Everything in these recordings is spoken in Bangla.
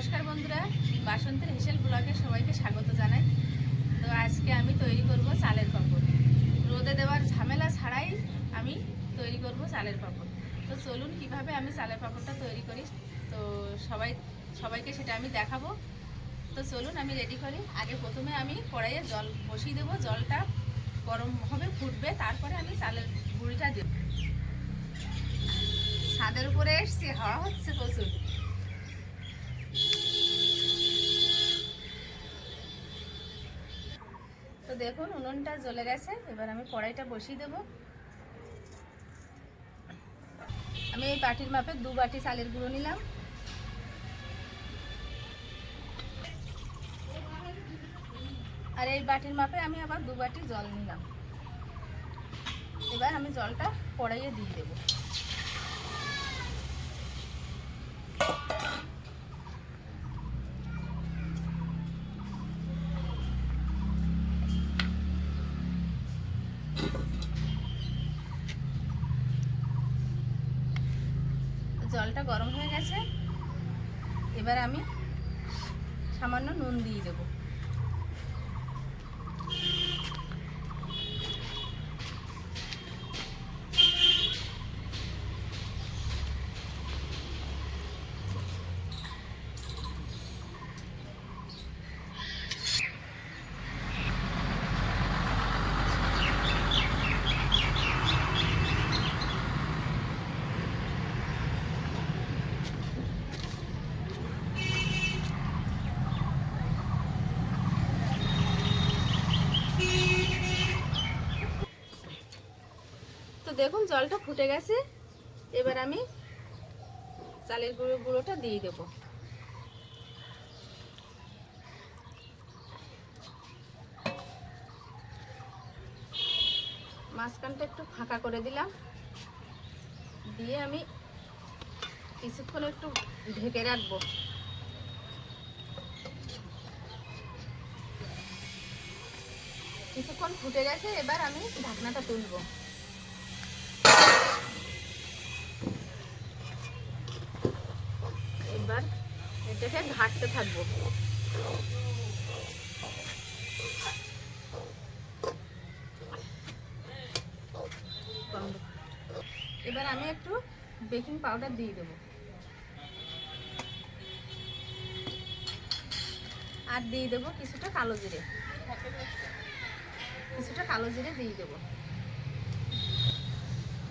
নমস্কার বন্ধুরা বাসন্তের হেসেল ব্লগে সবাইকে স্বাগত জানাই। তো আজকে আমি তৈরি করব চালের পাঁপড়। রোদে দেওয়ার ঝামেলা ছাড়াই আমি তৈরি করব চালের পাঁপড়। তো চলুন কীভাবে আমি চালের পাঁপড়টা তৈরি করি, তো সবাই, সবাইকে সেটা আমি দেখাবো। তো চলুন আমি রেডি করি। আগে প্রথমে আমি কড়াইয়ে জল বসিয়ে দেবো। জলটা গরম হবে, ফুটবে, তারপরে আমি চালের গুঁড়িটা দেব। ছাদের উপরে এসছি, হাওয়া হচ্ছে প্রচুর। দেখুন, উনুনটা জ্বলে গেছে। এবার আমি কড়াইটা বসিয়ে দেব। আমি এই বাটির মাপে দু বাটি চালের গুঁড়ো নিলাম। আর এই বাটির মাপে আমি আবার দু বাটি জল নিলাম। এবার আমি জলটা কড়াইয়ে দিয়ে দেবো। জলটা গরম হয়ে গেছে। এবার আমি সামান্য নুন দিয়ে দেবো। দেখুন, জলটা ফুটে গেছে। এবার আমি চালের গুঁড়ো, গুঁড়োটা দিয়ে দেবো। মাঝখানটা একটু ফাঁকা করে দিলাম। দিয়ে আমি কিছুক্ষণ একটু ঢেকে রাখব। কিছুক্ষণ ফুটে গেছে, এবার আমি ঢাকনাটা তুলবো। এবার এটাকে ঘাটতে থাকব। এবার আমি একটু বেকিং পাউডার দিয়ে দেবো। আর দিয়ে দেবো কিছুটা কালো জিরে। কিছুটা কালো জিরে দিয়ে দেবো।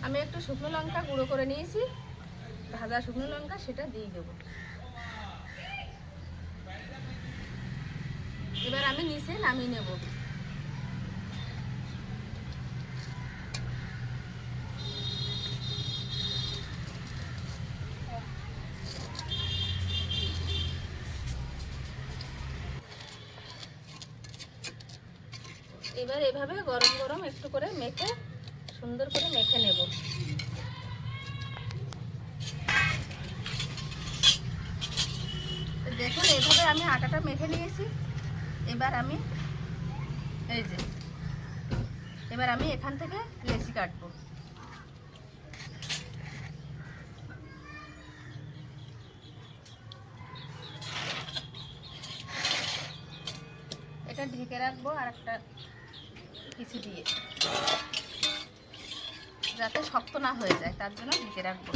আমি একটু শুকনো লঙ্কা গুঁড়ো করে নিয়েছি। ভাজা শুকনো লঙ্কা সেটা দিয়ে দেবো। এবার আমি নিচে নামিয়ে নেব। এবার এভাবে গরম গরম একটু করে মেখে, সুন্দর করে মেখে নেব। দেখুন, এভাবে আমি আটাটা মেখে নিয়েছি। এবার আমি এই যে, এবার আমি এখান থেকে লেচি কাটবো। এটা ঢেকে রাখব আর একটা কিছু দিয়ে, যাতে শক্ত না হয়ে যায়, তার জন্য ঢেকে রাখব।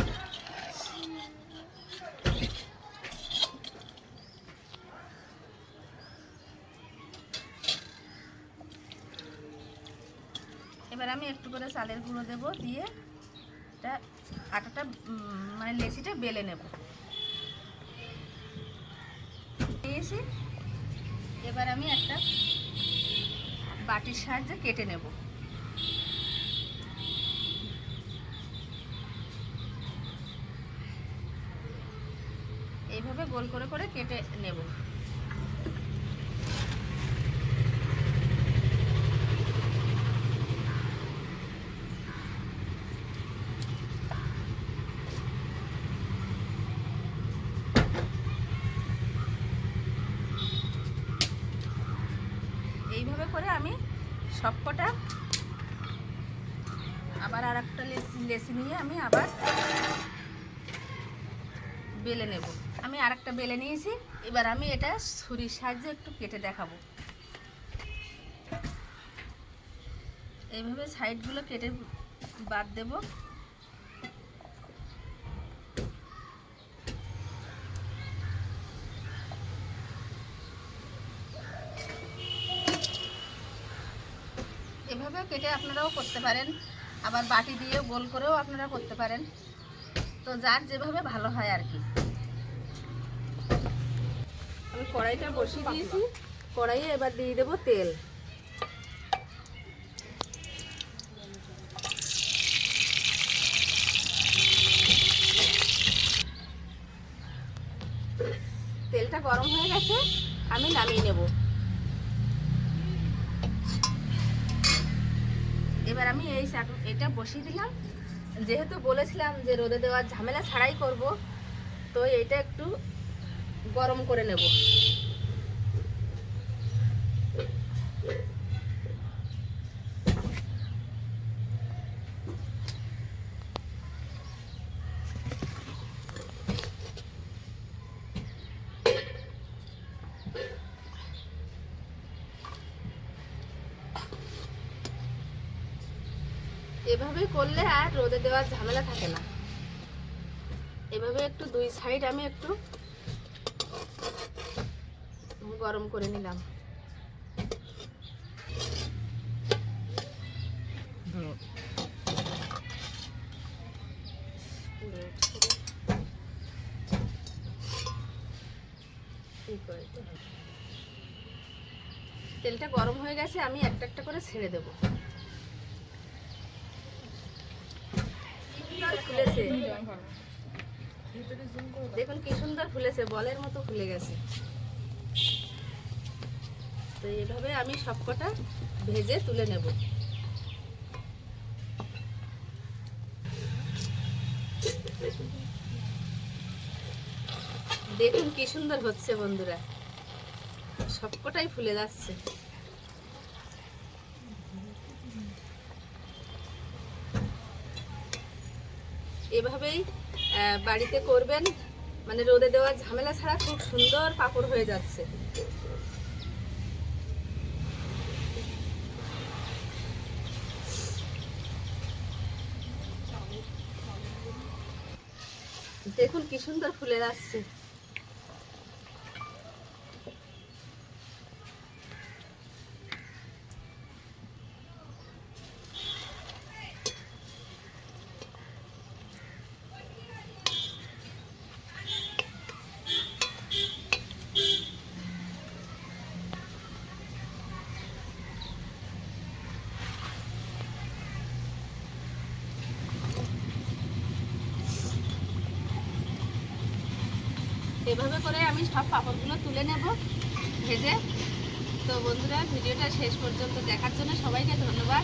আমি একটু করে চালের গুঁড়ো দেবো, দিয়ে এটা আটাটা মানে লেচিটা বেলে নেব। দিয়েছি। এবার আমি একটা বাটির সাহায্যে কেটে নেব। এইভাবে গোল করে করে কেটে নেব এইভাবে করে আমি সবকটা। আবার আর একটা লেসি নিয়ে আমি আবার বেলে নেব। আমি আরেকটা বেলে নিয়েছি। এবার আমি এটা ছুরির সাহায্যে একটু কেটে দেখাবো। এইভাবে সাইডগুলো কেটে বাদ দেব এভাবে কেটে আপনারাও করতে পারেন। আবার বাটি দিয়ে গোল করেও আপনারা করতে পারেন। তো যার যেভাবে ভালো হয় আর কি। আমি কড়াইটা বসিয়ে দিয়েছি। কড়াইয়ে এবার দিয়ে দেবো তেল। তেলটা গরম হয়ে গেছে, আমি নামিয়ে নেব। এবার আমি এই এটা বসিয়ে দিলাম। যেহেতু বলেছিলাম যে রোদে দেওয়ার ঝামেলা ছাড়াই করব, তো এটা একটু গরম করে নেব। এভাবে করলে আর রোদে দেওয়ার ঝামেলা থাকে না। এভাবে একটু দুই সাইড আমি একটু গরম করে নিলাম। তেলটা গরম হয়ে গেছে, আমি একটা একটা করে ছেড়ে দেবো সুন্দর দেখুন কি সুন্দর ফুলেছে, বলের মতো ফুলে গেছে। তো এইভাবে আমি সবকটা ভেজে তুলে নেব। দেখুন কি সুন্দর হচ্ছে বন্ধুরা। সবকটাই ফুলে যাচ্ছে। এভাবেই বাড়িতে করবেন। মানে রোদে দেওয়া ঝামেলা ছাড়া খুব সুন্দর পাপড় হয়ে যাচ্ছে। দেখুন কি সুন্দর ফুলে যাচ্ছে এভাবে করে আমি সব পাপড়গুলো তুলে নেব, ভেজে। তো বন্ধুরা, ভিডিওটা শেষ পর্যন্ত দেখার জন্য সবাইকে ধন্যবাদ।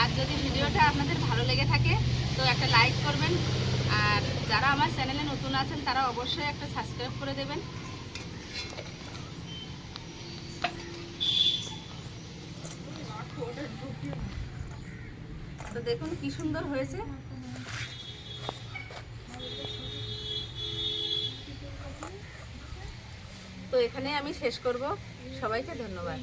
আর যদি ভিডিওটা আপনাদের ভালো লেগে থাকে, তো একটা লাইক করবেন। আর যারা আমার চ্যানেলে নতুন আছেন, তারা অবশ্যই একটা সাবস্ক্রাইব করে দেবেন। তো দেখুন কি সুন্দর হয়েছে। এখানে আমি শেষ করব। সবাইকে ধন্যবাদ।